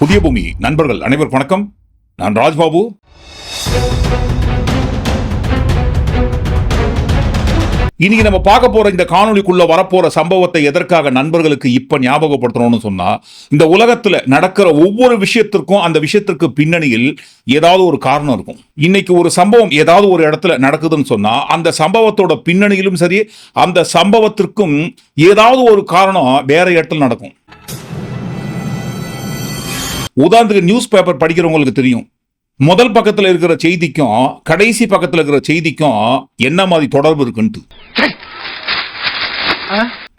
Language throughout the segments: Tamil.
புதிய பூமி. நண்பர்கள் அனைவர் வணக்கம். நான் ராஜ்பாபு. இன்னைக்கு நம்ம பார்க்க போற இந்த காணொலிக்குள்ள வரப்போற சம்பவத்தை எதற்காக நண்பர்களுக்கு இப்ப ஞாபகப்படுத்தணும்னு சொன்னா இந்த உலகத்துல நடக்கிற ஒவ்வொரு விஷயத்திற்கும் அந்த விஷயத்திற்கு பின்னணியில் ஏதாவது ஒரு காரணம் இருக்கும். இன்னைக்கு ஒரு சம்பவம் ஏதாவது ஒரு இடத்துல நடக்குதுன்னு சொன்னா அந்த சம்பவத்தோட பின்னணியிலும் சரி அந்த சம்பவத்திற்கும் ஏதாவது ஒரு காரணம் வேற இடத்துல நடக்கும். உதாரணத்துக்கு நியூஸ் பேப்பர் படிக்கிறவங்களுக்கு தெரியும். முதல் பக்கத்துல இருக்கிற செய்திக்கும் கடைசி பக்கத்துல இருக்கிற செய்திக்கும் என்ன மாதிரி தொடர்பு இருக்குன்ட்டு.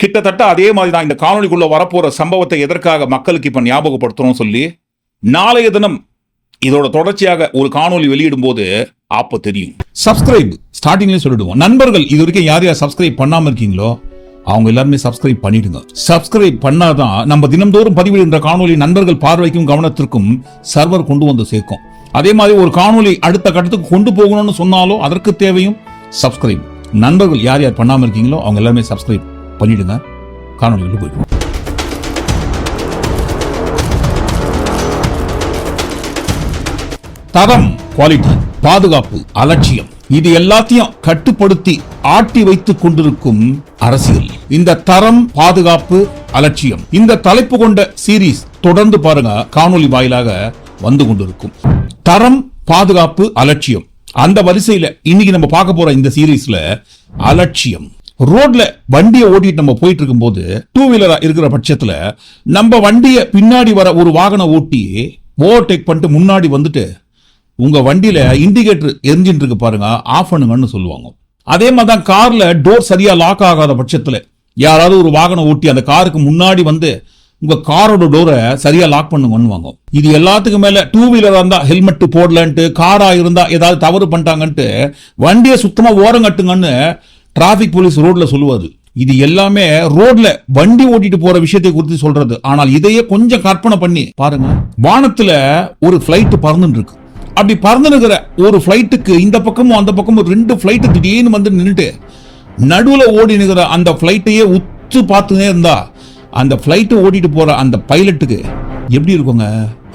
கிட்டத்தட்ட அதே மாதிரி தான் இந்த காணொளிக்குள்ள வரப்போற சம்பவத்தை எதற்காக மக்களுக்கு இப்ப ஞாபகப்படுத்துறோம் சொல்லி நாளைய தினம் இதோட தொடர்ச்சியாக ஒரு காணொளி வெளியிடும் போது அப்ப தெரியும். சப்ஸ்கிரைப் ஸ்டார்டிங்லேயே சொல்லிடுவோம். நண்பர்கள் இது வரைக்கும் யார் யார் சப்ஸ்கிரைப் பண்ணாம இருக்கீங்களோ அவங்க எல்லாருமே சப்ஸ்கிரைப் பண்ணிடுங்க சப்ஸ்கிரைப் பண்ணாதான் நம்ம தினம்தோறும் பதிவிடுகின்ற காணொலி நண்பர்கள் பார்வைக்கும் கவனத்திற்கும் சர்வர் கொண்டு வந்து சேர்க்கும். அதே மாதிரி ஒரு காணொலி அடுத்த கட்டத்துக்கு கொண்டு போகணும்னு சொன்னாலும் அதற்கு தேவையும் சப்ஸ்கிரைப் நண்பர்கள் யார் யார் பண்ணாமல் இருக்கீங்களோ அவங்க எல்லாருமே சப்ஸ்கிரைப் பண்ணிடுங்க. காணொலிகளுக்கு போயிடுவோம். தரம் குவாலிட்டி பாதுகாப்பு அலட்சியம். இது எல்லாத்தையும் கட்டுப்படுத்தி ஆட்டி வைத்துக் கொண்டிருக்கும் அரசியல். இந்த தரம் பாதுகாப்பு அலட்சியம். இந்த தலைப்பு கொண்ட சீரீஸ் தொடர்ந்து பாருங்க. காணொளி வாயிலாக வந்து கொண்டிருக்கும். தரம் பாதுகாப்பு அலட்சியம். அந்த வரிசையில இன்னைக்கு நம்ம பார்க்க போற இந்த சீரீஸ்ல அலட்சியம். ரோட்ல வண்டியை ஓட்டிட்டு நம்ம போயிட்டு இருக்கும்போது டூ வீலரா இருக்கிற பட்சத்துல நம்ம வண்டியை பின்னாடி வர ஒரு வாகனம் ஓட்டி ஓவர்டேக் பண்ணிட்டு முன்னாடி வந்துட்டு உங்கள் வண்டியில் இண்டிகேட்டர் எரிஞ்சின்னு இருக்கு பாருங்க ஆஃப் பண்ணுங்கன்னு சொல்லுவாங்க. அதே மாதிரி தான் காரில் டோர் சரியாக லாக் ஆகாத பட்சத்தில் யாராவது ஒரு வாகனம் ஓட்டி அந்த காருக்கு முன்னாடி வந்து உங்கள் காரோட டோரை சரியாக லாக் பண்ணுங்கன்னு இது எல்லாத்துக்கும் மேலே டூ வீலராக இருந்தால் ஹெல்மெட் போடலன்ட்டு காராக இருந்தால் ஏதாவது தவறு பண்ணிட்டாங்கன்ட்டு வண்டியை சுத்தமாக ஓரம் கட்டுங்கன்னு டிராஃபிக் போலீஸ் ரோட்டில் சொல்லுவாரு. இது எல்லாமே ரோட்ல வண்டி ஓட்டிட்டு போற விஷயத்தை குறித்து சொல்றது. ஆனால் இதையே கொஞ்சம் கற்பனை பண்ணி பாருங்க. வானத்துல ஒரு பிளைட் பறந்துட்டு இருக்கு. அப்படி பறந்துனுக்கிற ஒரு ஃப்ளைட்டுக்கு இந்த பக்கமும் அந்த பக்கமும் ரெண்டு ஃப்ளைட்டு திடீர்னு வந்து நின்றுட்டு நடுவில் ஓடி அந்த ஃப்ளைட்டையே உத்து பார்த்துனே இருந்தா அந்த ஃப்ளைட்டு ஓடிட்டு போகிற அந்த பைலட்டுக்கு எப்படி இருக்குங்க?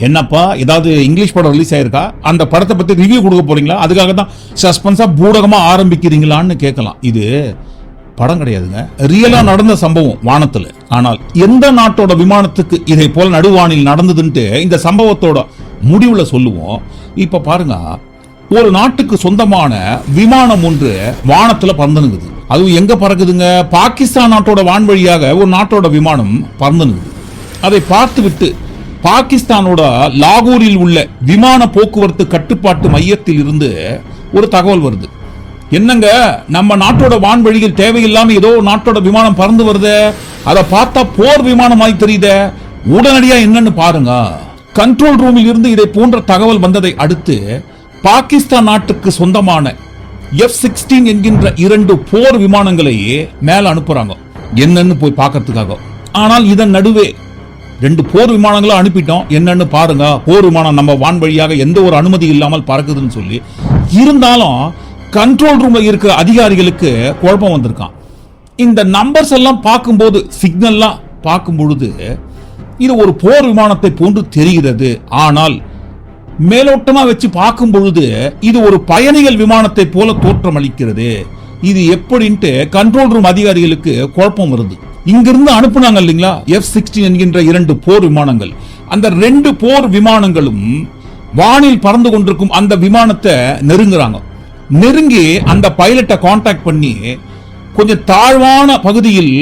என்னப்பா ஏதாவது இங்கிலீஷ் படம் ரிலீஸ் ஆயிருக்கா? அந்த படத்தை பற்றி ரிவ்யூ கொடுக்க போறீங்களா? அதுக்காக தான் சஸ்பென்ஸா பூடகமாக ஆரம்பிக்கிறீங்களான்னு கேட்கலாம். இது படம் கிடையாதுங்க. ரியலா நடந்த சம்பவம் வானத்தில். ஆனால் எந்த நாட்டோட விமானத்துக்கு இதை போல நடுவானில் நடந்ததுன்ட்டு இந்த சம்பவத்தோட முடிவில் சொல்லுவோம். இப்போ பாருங்க ஒரு நாட்டுக்கு சொந்தமான விமானம் ஒன்று வானத்தில் பறந்துனுக்குது அதுவும் எங்கே பறக்குதுங்க? பாகிஸ்தான் நாட்டோட வான்வழியாக ஒரு நாட்டோட விமானம் பறந்துனுக்குது அதை பார்த்து விட்டு பாகிஸ்தானோட லாகூரில் உள்ள விமான போக்குவரத்து கட்டுப்பாட்டு மையத்தில் இருந்து ஒரு தகவல் வருது. என்னங்க நம்ம நாட்டோட வான்வழியில் தேவையில்லாம ஏதோ ஒரு நாட்டோட விமானம் பறந்து வருதே? அதை பார்த்தா போர் விமானம் மாதிரி தெரியுதே? உடனடியா என்னன்னு பாருங்க. கண்ட்ரோல் ரூமில் இருந்து இதை போன்ற தகவல் வந்ததை அடுத்து பாகிஸ்தான் நாட்டுக்கு சொந்தமான எஃப் சிக்ஸ்டீன் என்கின்ற இரண்டு போர் விமானங்களையே மேல அனுப்புறாங்க. என்னன்னு போய் பார்க்கறதுக்காக. ஆனால் இதன் நடுவே ரெண்டு போர் விமானங்களும் அனுப்பிட்டோம். என்னன்னு பாருங்க. போர் விமானம் நம்ம வான் வழியாக எந்த ஒரு அனுமதி இல்லாமல் பறக்குதுன்னு சொல்லி. இருந்தாலும் கண்ட்ரோல் ரூம்ல இருக்கிற அதிகாரிகளுக்கு குழப்பம் வந்திருக்கான். இந்த நம்பர்ஸ் எல்லாம் பார்க்கும்போது சிக்னல்லாம் பார்க்கும் பொழுது இது ஒரு போர் விமானத்தை போன்று தெரிகிறது. ஆனால் மேலோட்டமா வச்சு பார்க்கும் பொழுது இது ஒரு பயணிகள் விமானத்தை போல தோற்றம் அளிக்கிறது இது எப்படின்ட்டு கண்ட்ரோல் ரூம் அதிகாரிகளுக்கு குழப்பம் வருது. இங்கிருந்து அனுப்புனாங்க இல்லைங்களா? எஃப் சிக்ஸ்டீன் என்கின்ற இரண்டு போர் விமானங்கள். அந்த ரெண்டு போர் விமானங்களும் வானில் பறந்து கொண்டிருக்கும் அந்த விமானத்தை நெருங்குறாங்க. நெருங்கி அந்த பைலட்டை காண்டாக்ட் பண்ணி கொஞ்சம் தாழ்வான பகுதியில்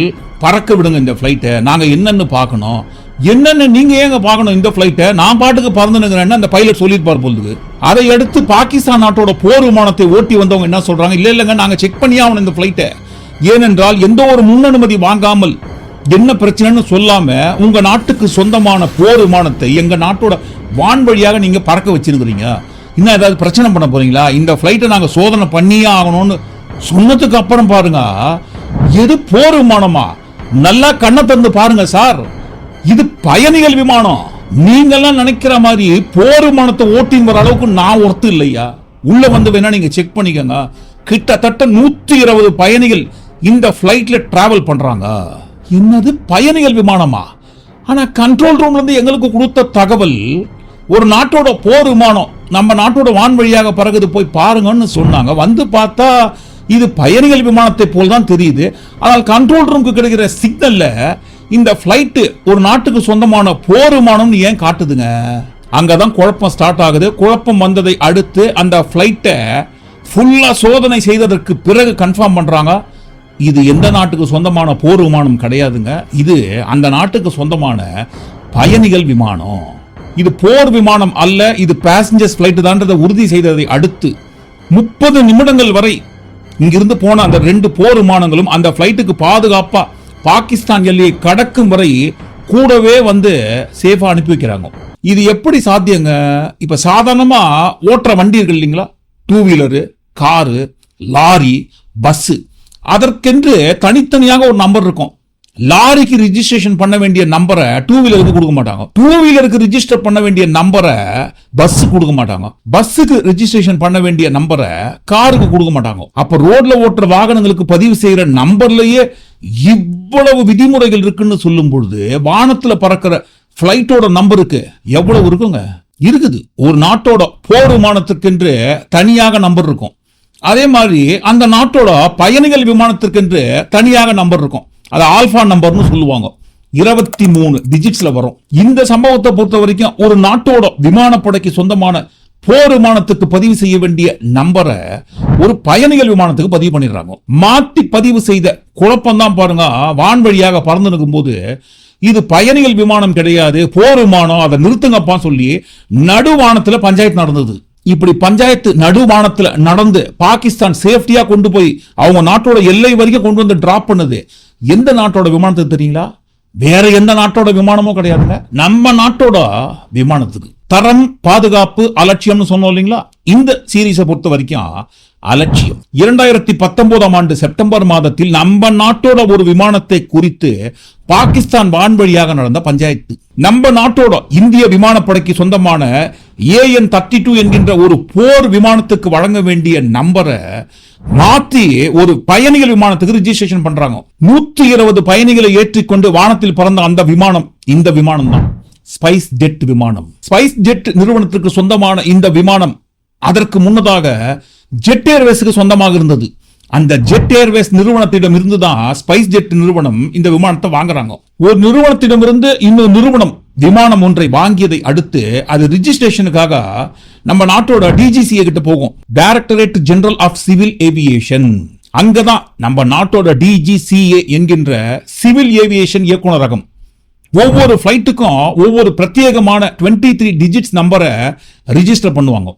பறக்க விடுங்க இந்த ஃப்ளைட்டை நாங்கள் என்னன்னு பார்க்கணும். என்னென்னு நீங்க ஏங்க பார்க்கணும் இந்த ஃப்ளைட்டை நான் பாட்டுக்கு பறந்துனுங்கிறேன்னு அந்த பைலட் சொல்லியிருப்பார் போலுது அதை அடுத்து பாகிஸ்தான் நாட்டோட போர் விமானத்தை ஓட்டி வந்தவங்க என்ன சொல்றாங்க? இல்லை இல்லைங்க நாங்கள் செக் பண்ணி ஆகணும் இந்த ஃப்ளைட்டை ஏனென்றால் எந்த ஒரு முன்னனுமதி வாங்காமல் என்ன பிரச்சனைன்னு சொல்லாம உங்க நாட்டுக்கு சொந்தமான போர் விமானத்தை எங்க நாட்டோட வான் வழியாக நீங்க பறக்க வச்சிருக்கிறீங்க. இன்னும் ஏதாவது பிரச்சனை பண்ண போறீங்களா? இந்த ஃப்ளைட்டை நாங்கள் சோதனை பண்ணியே ஆகணும்னு சொன்னதுக்கு அப்புறம் பாருங்க. எது போர் விமானமா? நல்லா கண்ணை திறந்து பாருங்க சார். இது பயணிகள் விமானம். நீங்கெல்லாம் நினைக்கிற மாதிரி போர் விமானத்தை ஓட்டின்னு வர அளவுக்கு நான் ஒர்த்து இல்லையா? உள்ள வந்து வேணா நீங்க செக் பண்ணிக்கங்க. கிட்டத்தட்ட நூத்தி இருபது பயணிகள் இந்த பிளைட்ல டிராவல் பண்றாங்க. என்னது? பயணிகள் விமானமா? ஆனா கண்ட்ரோல் ரூம்ல இருந்து எங்களுக்கு கொடுத்த தகவல் ஒரு நாட்டோட போர் விமானம் நம்ம நாட்டோட வான்வழியாக பறகுது போய் பாருங்கன்னு சொன்னாங்க. வந்து பார்த்தா இது பயணிகள் விமானத்தை போல் தான் தெரியுது. ஆனால் கண்ட்ரோல் ரூமுக்கு கிடைக்கிற சிக்னல்ல இந்த ஃப்ளைட்டு ஒரு நாட்டுக்கு சொந்தமான போர் விமானம்னு ஏன் காட்டுதுங்க? அங்கதான் குழப்பம் ஸ்டார்ட் ஆகுது. குழப்பம் வந்ததை அடுத்து அந்த ஃப்ளைட்டை ஃபுல்லா சோதனை செய்ததற்கு பிறகு கன்ஃபார்ம் பண்றாங்க. இது எந்த நாட்டுக்கு சொந்தமான போர் விமானம் கிடையாதுங்க. இது அந்த நாட்டுக்கு சொந்தமான பயணிகள் விமானம். இது போர் விமானம் அல்ல இது பேசஞ்சர்ஸ் ஃப்ளைட்டு தான்றதை உறுதி செய்ததை அடுத்து முப்பது நிமிடங்கள் வரை இங்கிருந்து போன அந்த ரெண்டு போர் விமானங்களும் அந்த ஃப்ளைட்டுக்கு பாதுகாப்பாக பாகிஸ்தான் எல்லையை கடக்கும் வரை கூடவே வந்து சேஃபா அனுப்பி வைக்கிறாங்க. இது எப்படி சாத்தியங்க? இப்ப சாதாரணமா ஓட்டுற வண்டி இருக்கு இல்லைங்களா? Two wheeler car lorry bus அதற்கென்று தனித்தனியாக ஒரு நம்பர் இருக்கும். லாரிக்கு ரிஜிஸ்ட்ரேஷன் பண்ண வேண்டிய நம்பரை டூ வீலருக்கு கொடுக்க மாட்டாங்க. டூ வீலருக்கு ரிஜிஸ்டர் பண்ண வேண்டிய நம்பரை பஸ் கொடுக்க மாட்டாங்க. பஸ்ஸுக்கு ரிஜிஸ்ட்ரேஷன் பண்ண வேண்டிய நம்பரை காருக்கு கொடுக்க மாட்டாங்க. அப்ப ரோட்ல ஓட்டுற வாகனங்களுக்கு பதிவு செய்யற நம்பர்லயே இவ்வளவு விதிமுறைகள் இருக்குன்னு சொல்லும் பொழுது வானத்துல பறக்கிற பிளைட்டோட நம்பருக்கு எவ்வளவு இருக்குங்க? இருக்குது. ஒரு நாட்டோட போர் விமானத்திற்கென்று தனியாக நம்பர் இருக்கும். அதே மாதிரி அந்த நாட்டோட பயணிகள் விமானத்திற்கென்று தனியாக நம்பர் இருக்கும். அது ஆல்பா நம்பர்னு சொல்லுவாங்க. இருபத்தி மூணு டிஜிட்ஸ்ல வரும். இந்த சம்பவத்தை பொறுத்த வரைக்கும் ஒரு நாட்டோட விமானப்படைக்கு சொந்தமான போர் விமானத்துக்கு பதிவு செய்ய வேண்டிய நம்பரை ஒரு பயணிகள் விமானத்துக்கு பதிவு பண்ணிடுறாங்க. மாற்றி பதிவு செய்த குழப்பம் தான் பாருங்க வான்வழியாக பறந்து நிற்கும்போது இது பயணிகள் விமானம் கிடையாது போர் விமானம் அதை நிறுத்துங்கப்பான்னு சொல்லி நடுவானத்தில் பஞ்சாயத்து நடந்தது. இப்படி பஞ்சாயத்து நடுவானத்தில் நடந்து பாகிஸ்தான் சேஃப்டியாக கொண்டு போய் அவங்க நாட்டோட எல்லை வரைக்கும் கொண்டு வந்து டிராப் பண்ணுது. எந்த நாட்டோட விமானத்துக்கு தெரியுங்களா? வேற எந்த நாட்டோட விமானமும் கிடையாதுங்க. நம்ம நாட்டோட விமானத்துக்கு. தரம் பாதுகாப்பு அலட்சியம்னு சொன்னோம் இல்லைங்களா? இந்த சீரீஸை பொறுத்த வரைக்கும் அலட்சியம். இரண்டாயிரத்தி பத்தொன்பதாம் ஆண்டு செப்டம்பர் மாதத்தில் நம்ம நாட்டோட ஒரு விமானத்தை குறித்து பாகிஸ்தான் வான்வழியாக நடந்த பஞ்சாயத்து. நம்ம நாட்டோட இந்திய விமானப்படைக்கு சொந்தமான ஏஎன் தேர்ட்டி டூ என்கின்ற ஒரு போர் விமானத்துக்கு வழங்க வேண்டிய நம்பரை மாற்றி ஒரு பயணிகள் விமானத்துக்கு ரிஜிஸ்ட்ரேஷன் பண்றாங்க. நூத்தி இருபது பயணிகளை ஏற்றிக்கொண்டு வானத்தில் பறந்த அந்த விமானம் இந்த விமானம் தான் ஸ்பைஸ் ஜெட் விமானம். ஸ்பைஸ் ஜெட் நிறுவனத்திற்கு சொந்தமான இந்த விமானம் அதற்கு முன்னதாக ஜெட் ஏர்வேஸுக்கு சொந்தமாக இருந்தது. அந்த ஜெட் ஏர்வேஸ் நிறுவனத்திடம் இருந்து தான் ஸ்பைஸ் ஜெட் நிறுவனம் இந்த விமானத்தை வாங்குறாங்க. ஒரு நிறுவனத்திடமிருந்து இன்னொரு நிறுவனம் விமானம் ஒன்றை வாங்கியதை அடுத்து அது ரிஜிஸ்ட்ரேஷனுக்காக நம்ம நாட்டோட டிஜிசிஏ கிட்ட போகும். Directorate General of Civil Aviation அங்கதான் நம்ம நாட்டோட டிஜிசிஏ என்கின்ற சிவில் ஏவியேஷன் இயக்குநரகம் ஒவ்வொரு ஃப்ளைட்டுக்கும் ஒவ்வொரு பிரத்யேகமான 23 த்ரீ டிஜிட்ஸ் நம்பரை ரிஜிஸ்டர் பண்ணுவாங்க.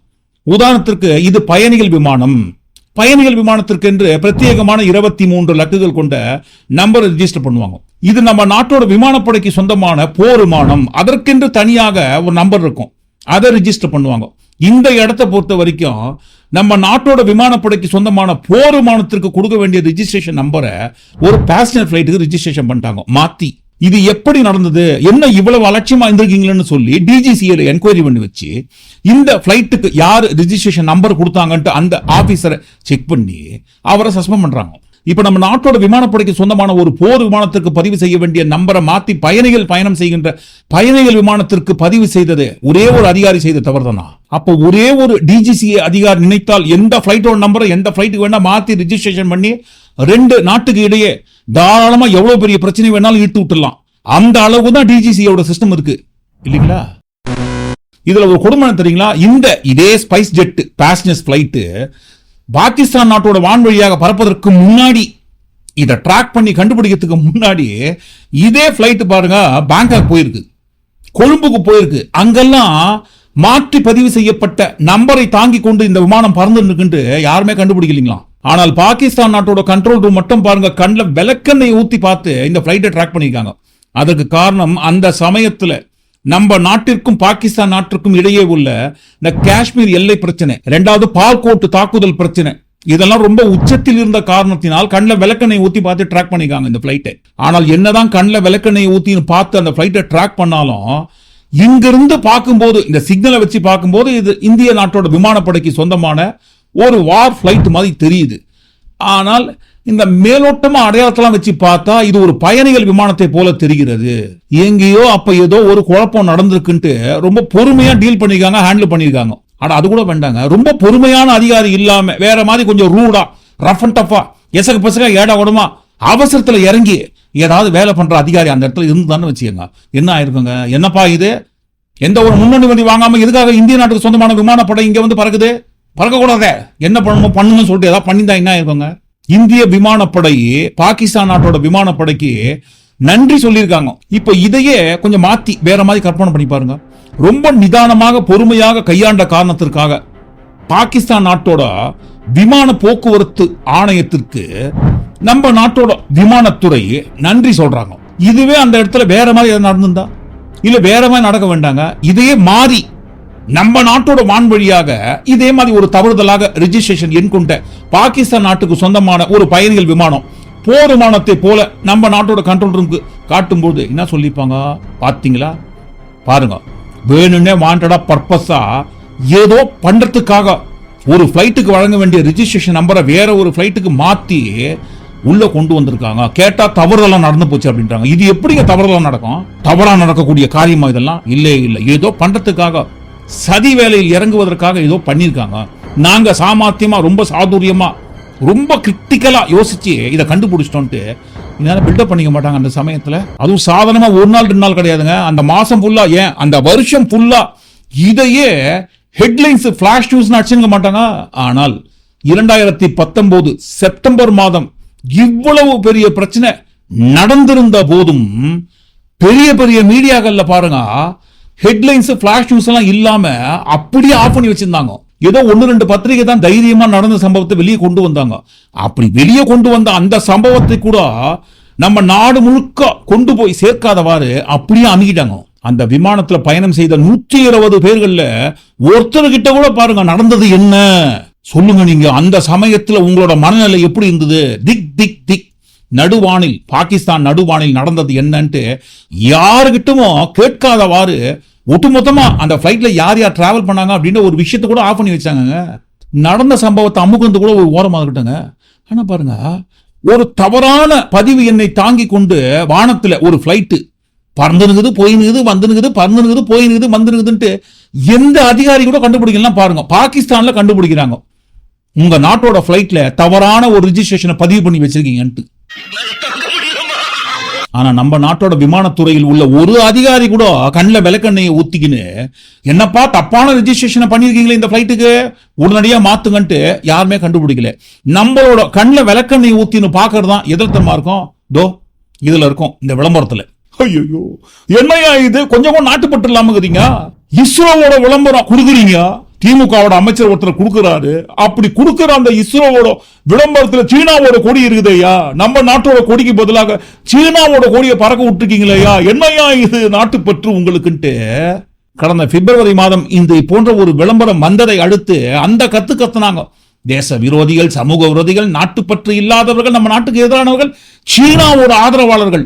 உதாரணத்திற்கு இது பயணிகள் விமானம். பயணிகள் விமானத்திற்கு என்று பிரத்யேகமான இருபத்தி மூன்று லக்குகள் கொண்ட நம்பரை ரிஜிஸ்டர் பண்ணுவாங்க. இது நம்ம நாட்டோட விமானப்படைக்கு சொந்தமான போர் விமானம். அதற்கென்று தனியாக ஒரு நம்பர் இருக்கும். அதை ரிஜிஸ்டர் பண்ணுவாங்க. இந்த இடத்தை பொறுத்த வரைக்கும் நம்ம நாட்டோட விமானப்படைக்கு சொந்தமான போர் விமானத்திற்கு கொடுக்க வேண்டிய ரிஜிஸ்ட்ரேஷன் நம்பரை ஒரு பேசஞ்சர் ஃபிளைட்டுக்கு ரிஜிஸ்ட்ரேஷன் பண்ணிட்டாங்க. மாத்தி. இது எப்படி நடந்தது? என்ன இவ்வளவு அலட்சியமா இருந்திருக்கீங்களன்னு சொல்லி டிஜிசிஏல என்கொயரி பண்ணி வச்சு இந்த ஃபிளைட்டுக்கு யார் ரிஜிஸ்ட்ரேஷன் நம்பர் கொடுத்தாங்கன்ட்டு அந்த ஆபீசரை செக் பண்ணி அவரை சஸ்பெண்ட் பண்றாங்க. இப்ப நம்ம நாட்டோட விமானப்படைக்கு சொந்தமான ஒரு போர் விமானத்திற்கு பதிவு செய்ய வேண்டிய நம்பரை மாத்தி பயணிகள் பயணம் செய்கின்ற பயணிகள் விமானத்திற்கு பதிவு செய்தது ஒரே ஒரு அதிகாரி செய்த தவறுதானா? அப்போ ஒரே ஒரு டிஜிசிஏ அதிகாரி நினைத்தால் எந்த ஃபிளைட்டோட நம்பரை எந்த ஃபிளைட்டுக்கு வேணா மாத்தி ரிஜிஸ்ட்ரேஷன் பண்ணி ரெண்டு நாட்டுக்கு இடையே தாராளமா எவ்வளவு பெரிய பிரச்சனை வேணாலும் இழுத்து விட்டுலாம் அந்த அளவு தான் டிஜிசியோட சிஸ்டம் இருக்கு. இல்லைங்களா? இதுல ஒரு கொடுமை என்ன தெரியுங்களா? இந்த இதே spice jet passengers flight Pakistan நாட்டோட வான்வழியாக பறப்பதற்கு முன்னாடி இதை ட்ராக் பண்ணி கண்டுபிடிக்கிறதுக்கு முன்னாடி இதே ஃப்ளைட்டு பாருங்க பேங்காக் போயிருக்கு. கொழும்புக்கு போயிருக்கு. அங்கெல்லாம் மாற்றி பதிவு செய்யப்பட்ட நம்பரை தாங்கி கொண்டு இந்த விமானம் பறந்துருக்குன்ட்டு யாருமே கண்டுபிடிக்கலீங்களாம். ஆனால் பாகிஸ்தான் நாட்டோட கண்ட்ரோல் ரூம் மட்டும் பாருங்க கண்ணில் விளக்கெண்ணெய் ஊத்தி பார்த்து இந்த ஃப்ளைட்டை ட்ராக் பண்ணியிருக்காங்க. அதற்கு காரணம் அந்த சமயத்தில் நம்ம நாட்டிற்கும் பாகிஸ்தான் நாட்டிற்கும் இடையே உள்ள இந்த காஷ்மீர் எல்லை பிரச்சனை. ரெண்டாவது பால்கோட்டு தாக்குதல் பிரச்சனை. இதெல்லாம் ரொம்ப உச்சத்தில் இருந்த காரணத்தினால் கண்ணில் விளக்கெண்ணெய் ஊத்தி பார்த்து ட்ராக் பண்ணிக்காங்க இந்த ஃப்ளைட்டை ஆனால் என்னதான் கண்ணில் விளக்கெண்ணெய் ஊத்தின்னு பார்த்து அந்த ஃப்ளைட்டை ட்ராக் பண்ணாலும் இங்கிருந்து பார்க்கும்போது இந்த சிக்னலை வச்சு பார்க்கும்போது இது இந்திய நாட்டோட விமானப்படைக்கு சொந்தமான ஒரு வார் ஃப்ளைட் மாதிரி தெரியுது. ஆனால் இந்த மேலோட்டமாக அடையாளத்தெல்லாம் வச்சு பார்த்தா இது ஒரு பயணிகள் விமானத்தை போல தெரிகிறது. எங்கேயோ அப்போ ஏதோ ஒரு குழப்பம் நடந்திருக்குன்ட்டு ரொம்ப பொறுமையாக டீல் பண்ணியிருக்காங்க ஹேண்டில் பண்ணியிருக்காங்க ஆனால் அது கூட வேண்டாங்க. ரொம்ப பொறுமையான அதிகாரி இல்லாமல் வேற மாதிரி கொஞ்சம் ரூடா ரஃப் அண்ட் டஃபா எசக பசங்க ஏடா உடமா அவசரத்தில் இறங்கி ஏதாவது வேலை பண்ணுற அதிகாரி அந்த இடத்துல இருந்தான்னு வச்சுக்கோங்க. என்ன ஆயிருக்குங்க? என்னப்பா இது? எந்த ஒரு முன்னனுமதி வாங்காமல் எதுக்காக இந்திய நாட்டுக்கு சொந்தமான விமானப்படை இங்கே வந்து பறக்குது? பறக்க என்ன பண்ணணுமோ பண்ணுங்கன்னு சொல்லிட்டு ஏதாவது பண்ணியிருந்தா என்ன ஆயிருக்குங்க? இந்திய விமானப்படை பாகிஸ்தான் நாட்டோட விமானப்படைக்கு நன்றி சொல்லியிருக்காங்க. இப்போ இதையே கொஞ்சம் மாத்தி வேற மாதிரி கற்பனை பண்ணி பாருங்க. ரொம்ப நிதானமாக பொறுமையாக கையாண்ட காரணத்திற்காக பாகிஸ்தான் நாட்டோட விமான போக்குவரத்து ஆணையத்திற்கு நம்ம நாட்டோட விமானத்துறை நன்றி சொல்றாங்க. இதுவே அந்த இடத்துல வேற மாதிரி நடந்திருந்தா? இல்ல வேற மாதிரி நடக்க வேண்டாங்க? இதையே மாறி நம்ம நாட்டோட வான்வழியாக இதே மாதிரி ஒரு தவறுதலாக ரிஜிஸ்ட்ரேஷன் எண் கொண்ட பாகிஸ்தான் நாட்டுக்கு சொந்தமான ஒரு பயணிகள் விமானம் போர் விமானத்தை போல நம்ம நாட்டோட கண்ட்ரோல் ரூமுக்கு காட்டும்போது என்ன சொல்லிப்பாங்க பாத்தீங்களா பாருங்க. வேணும்னே வாண்டடா பர்பஸா ஏதோ பண்றதுக்காக ஒரு ஃப்ளைட்டுக்கு வழங்க வேண்டிய ரிஜிஸ்ட்ரேஷன் நம்பரை வேற ஒரு ஃப்ளைட்டுக்கு மாத்தி உள்ள கொண்டு வந்திருக்காங்க. கேட்டா தவறுதெல்லாம் நடந்து போச்சு அப்படின்றாங்க. இது எப்படிங்க தவறுதெல்லாம் நடக்கும்? தவறா நடக்கக்கூடிய காரியமா இதெல்லாம்? இல்லே இல்லை. ஏதோ பண்றதுக்காக சதி வேலையில் இறங்குவதற்காக ஏதோ பண்ணியிருக்காங்க. நாங்கள் சாமர்த்தியமா ரொம்ப சாதுரியமாக ரொம்ப கிரிட்டிக்கலாக யோசிச்சு இதை கண்டுபிடிச்சிட்டோன்ட்டு இதனால் பில்டப் பண்ணிக்க மாட்டாங்க அந்த சமயத்தில். அதுவும் சாதாரணமாக ஒரு நாள் ரெண்டு நாள் கிடையாதுங்க. அந்த மாதம் ஃபுல்லாக ஏன்? அந்த வருஷம் ஃபுல்லாக இதையே ஹெட்லைன்ஸ் ஃப்ளாஷ் நியூஸ் அடிச்சுக்க மாட்டாங்க. ஆனால் இரண்டாயிரத்தி பத்தொம்போது செப்டம்பர் மாதம் இவ்வளவு பெரிய பிரச்சனை நடந்திருந்த போதும் பெரிய பெரிய மீடியாக்கள்ல பாருங்க ஹெட்லைன்ஸ் ஃபிளாஷ் நியூஸ் எல்லாம் இல்லாம அப்படியே ஆஃப் பண்ணி வச்சிருந்தாங்க. ஏதோ ஒன்று ரெண்டு பத்திரிகை தான் தைரியமா நடந்த சம்பவத்தை வெளியே கொண்டு வந்தாங்க. அப்படி வெளியே கொண்டு வந்த அந்த சம்பவத்தை கூட நம்ம நாடு முழுக்க கொண்டு போய் சேர்க்காதவாறு அப்படியே அணுகிட்டாங்க. அந்த விமானத்துல பயணம் செய்த நூற்றி இருபது பேர்கள்ல ஒருத்தர்கிட்ட கூட பாருங்க நடந்தது என்ன? சொல்லுங்க நீங்க அந்த சமயத்துல உங்களோட மனநிலை எப்படி இருந்தது? திக் திக் திக். நடுவானில் பாகிஸ்தான் நடுவானில் நடந்தது என்னன்ட்டு யாருகிட்டமோ கேட்காதவாறு ஒட்டுமொத்தமா அந்த ஃபிளைட்ல யார் யார் டிராவல் பண்ணாங்க அப்படின்ற ஒரு விஷயத்தை கூட ஆஃப் பண்ணி வச்சாங்க நடந்த சம்பவத்தை அமுகுந்து கூட ஒரு ஓரமாக இருக்கட்டுங்க ஆனால் பாருங்க ஒரு தவறான பதிவு எண்ணை தாங்கி கொண்டு வானத்தில் ஒரு ஃப்ளைட்டு பறந்துனுக்குது போயினுக்குது வந்துனுக்குது பறந்துனுக்குது போயினுக்குது வந்துனுக்குதுன்ட்டு எந்த அதிகாரி கூட கண்டுபிடிக்கலாம் பாருங்க. பாகிஸ்தானில் கண்டுபிடிக்கிறாங்க. உங்க நாட்டோட ஃப்ளைட்டில் தவறான ஒரு ரிஜிஸ்ட்ரேஷனை பதிவு பண்ணி வச்சிருக்கீங்கன்ட்டு. ஆனா நம்ம நாட்டோட விமானத்துறையில் உள்ள ஒரு அதிகாரி கூட கண்ணில் விளக்கெண்ணையை ஊத்திக்கின்னு என்னப்பா தப்பான ரெஜிஸ்ட்ரேஷனை பண்ணிருக்கீங்களே இந்த ஃப்ளைட்டுக்கு உடனடியாக மாத்துங்கன்ட்டு யாருமே கண்டுபிடிக்கல. நம்மளோட கண்ணில் விளக்கண்ணையை ஊத்தின்னு பார்க்கறது தான் எதிர்த்தமா இருக்கும். தோ இதுல இருக்கும் இந்த விளம்பரத்துல. ஐயோ என்னையா இது? கொஞ்சம் கூட நாட்டுப்பட்டு இல்லாம இஸ்ரோவோட விளம்பரம் கொடுக்குறீங்க? திமுகவோட அமைச்சர் ஒருத்தர் கொடுக்குறாரு. அப்படி கொடுக்கிற அந்த இஸ்ரோவோட விளம்பரத்துல சீனாவோட கொடி இருக்குதையா நம்ம நாட்டோட கொடிக்கு பதிலாக சீனாவோட கொடியை பறக்க விட்டுருக்கீங்களேயா என்னையா இது நாட்டுப்பற்று உங்களுக்குன்ட்டு? கடந்த பிப்ரவரி மாதம் இந்த போன்ற ஒரு விளம்பரம் வந்ததை அடுத்து அந்த கத்து கத்துனாங்க. தேச விரோதிகள் சமூக விரோதிகள் நாட்டுப்பற்று இல்லாதவர்கள் நம்ம நாட்டுக்கு எதிரானவர்கள் சீனாவோட ஆதரவாளர்கள்.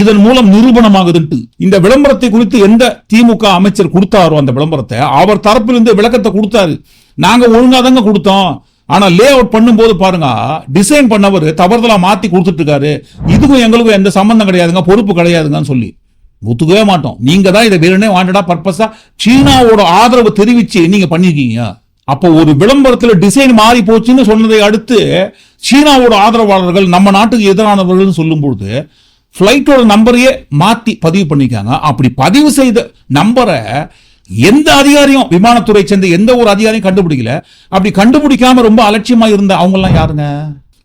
இதன் மூலம் நிரூபணமாகுதுன்ட்டு. இந்த விளம்பரத்தை குறித்து எந்த திமுக அமைச்சர் கொடுத்தாரோ அந்த விளம்பரத்தை அவர் தரப்பிலிருந்து விளக்கத்தை கொடுத்தாரு. நாங்க ஒழுங்கா தாங்க கொடுத்தோம். ஆனா லே அவுட் பண்ணும்போது பாருங்க டிசைன் பண்ணவர் தவறுதலா மாத்தி கொடுத்துட்டு இருக்காரு இதுக்கும் எங்களுக்கும் எந்த சம்பந்தம் கிடையாதுங்க பொறுப்பு கிடையாதுங்கன்னு சொல்லி. ஒத்துக்கவே மாட்டோம். நீங்க தான் இதை வேணுனே வாண்டடா பர்பஸா சீனாவோட ஆதரவு தெரிவிச்சு நீங்க பண்ணிருக்கீங்க. அப்போ ஒரு விளம்பரத்துல டிசைன் மாறி போச்சுன்னு சொன்னதை அடுத்து சீனாவோட ஆதரவாளர்கள் நம்ம நாட்டுக்கு எதிரானவர்கள் சொல்லும்போது ஃப்ளைட்டோட நம்பரையே மாற்றி பதிவு பண்ணிக்காங்க. அப்படி பதிவு செய்த நம்பரை எந்த அதிகாரியும் விமானத்துறை சேர்ந்த எந்த ஒரு அதிகாரியும் கண்டுபிடிக்கல. அப்படி கண்டுபிடிக்காம ரொம்ப அலட்சியமா இருந்த அவங்கெல்லாம் யாருங்க?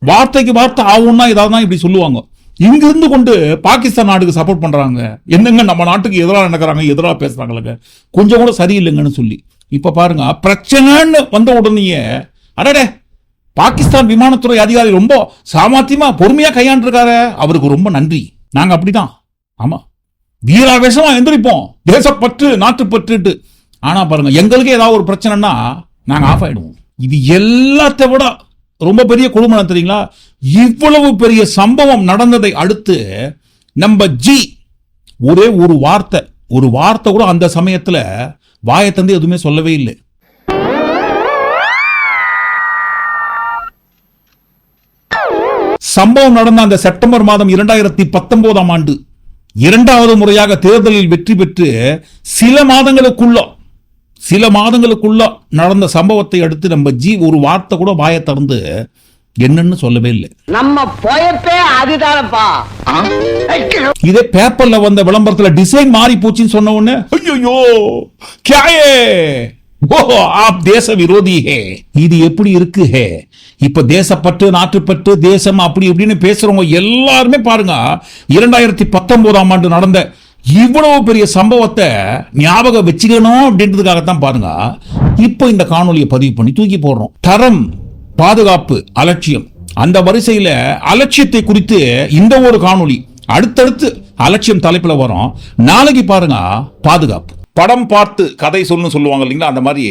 வார்த்தைக்கு வார்த்தை ஆகும்னா ஏதாவது தான் இப்படி சொல்லுவாங்க. இங்கிருந்து கொண்டு பாகிஸ்தான் நாட்டுக்கு சப்போர்ட் பண்றாங்க. என்னங்க நம்ம நாட்டுக்கு எதிராக நடக்கிறாங்க எதிராக பேசுறாங்களங்க? கொஞ்சம் கூட சரியில்லைங்கன்னு சொல்லி. இப்ப பாருங்க பிரச்சனைன்னு வந்த உடனேயே அடடே பாகிஸ்தான் விமானத்துறை அதிகாரி ரொம்ப சாமர்த்தியமா பொறுமையா கையாண்டிருக்காரு. அவருக்கு ரொம்ப நன்றி. நாங்க அப்படிதான். ஆமாம் வீராவேசமாக எந்திரிப்போம். தேசப்பற்று நாட்டுப்பற்றுட்டு ஆனால் பாருங்க எங்களுக்கே ஏதாவது ஒரு பிரச்சனைனா நாங்கள் ஆஃப் ஆகிடுவோம் இது எல்லாத்த விட ரொம்ப பெரிய கொடுமை தெரியுங்களா? இவ்வளவு பெரிய சம்பவம் நடந்ததை அடுத்து நம்ம ஜி ஒரே ஒரு வார்த்தை ஒரு வார்த்தை கூட அந்த சமயத்தில் வாயை தந்து எதுவுமே சொல்லவே இல்லை. சம்பவம் நடந்த அந்த செப்டம்பர் மாதம் இரண்டாயிரத்தி பத்தொன்பதாம் ஆண்டு. இரண்டாவது முறையாக தேர்தலில் வெற்றி பெற்று சில மாதங்களுக்குள்ள சில மாதங்களுக்குள்ள நடந்த சம்பவத்தை அடுத்து நம்ம ஜி ஒரு வார்த்தை கூட வாயை திறந்து என்னன்னு சொல்லவே இல்லை. நம்ம போயப்பே அதுதானப்பா. இதே பேப்பர்ல வந்த விளம்பரத்துல டிசைன் மாறி போச்சுன்னு சொன்ன உடனே ஐயோ கியாயே! ஓஹோ ஆப் தேச விரோதி ஹே. இது எப்படி இருக்கு ஹே? இப்ப தேசப்பற்று நாட்டுப்பட்டு தேசம் அப்படி இப்படின்னு பேசுறவங்க எல்லாருமே பாருங்க இரண்டாயிரத்தி பத்தொன்பதாம் ஆண்டு நடந்த இவ்வளவு பெரிய சம்பவத்தை ஞாபகம் வச்சுக்கணும் அப்படின்றதுக்காகத்தான் பாருங்க. இப்போ இந்த காணொலியை பதிவு பண்ணி தூக்கி போடுறோம். தரம் பாதுகாப்பு அலட்சியம். அந்த வரிசையில அலட்சியத்தை குறித்து இந்த ஒரு காணொளி. அடுத்தடுத்து அலட்சியம் தலைப்புல வரும். நாளைக்கு பாருங்க பாதுகாப்பு. படம் பார்த்து கதை சொல்லு சொல்லுவாங்க இல்லைங்களா? அந்த மாதிரி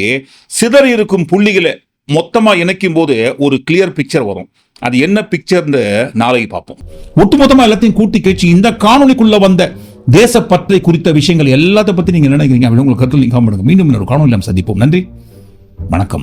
சிதறி இருக்கும் புள்ளிகளை மொத்தமாக இணைக்கும் போது ஒரு கிளியர் பிக்சர் வரும். அது என்ன பிக்சர்னு நாளைக்கு பார்ப்போம். ஒட்டுமொத்தமாக எல்லாத்தையும் கூட்டி கழிச்சு இந்த காணொலிக்குள்ளே வந்த தேசப்பற்றை குறித்த விஷயங்கள் எல்லாத்த பற்றி நீங்கள் என்ன நினைக்கிறீங்க அப்படின்னு உங்களுக்கு கருத்தில் நீங்கள் காமெடுங்க மீண்டும் இன்னொரு காணொலி நாம் சந்திப்போம். நன்றி. வணக்கம்.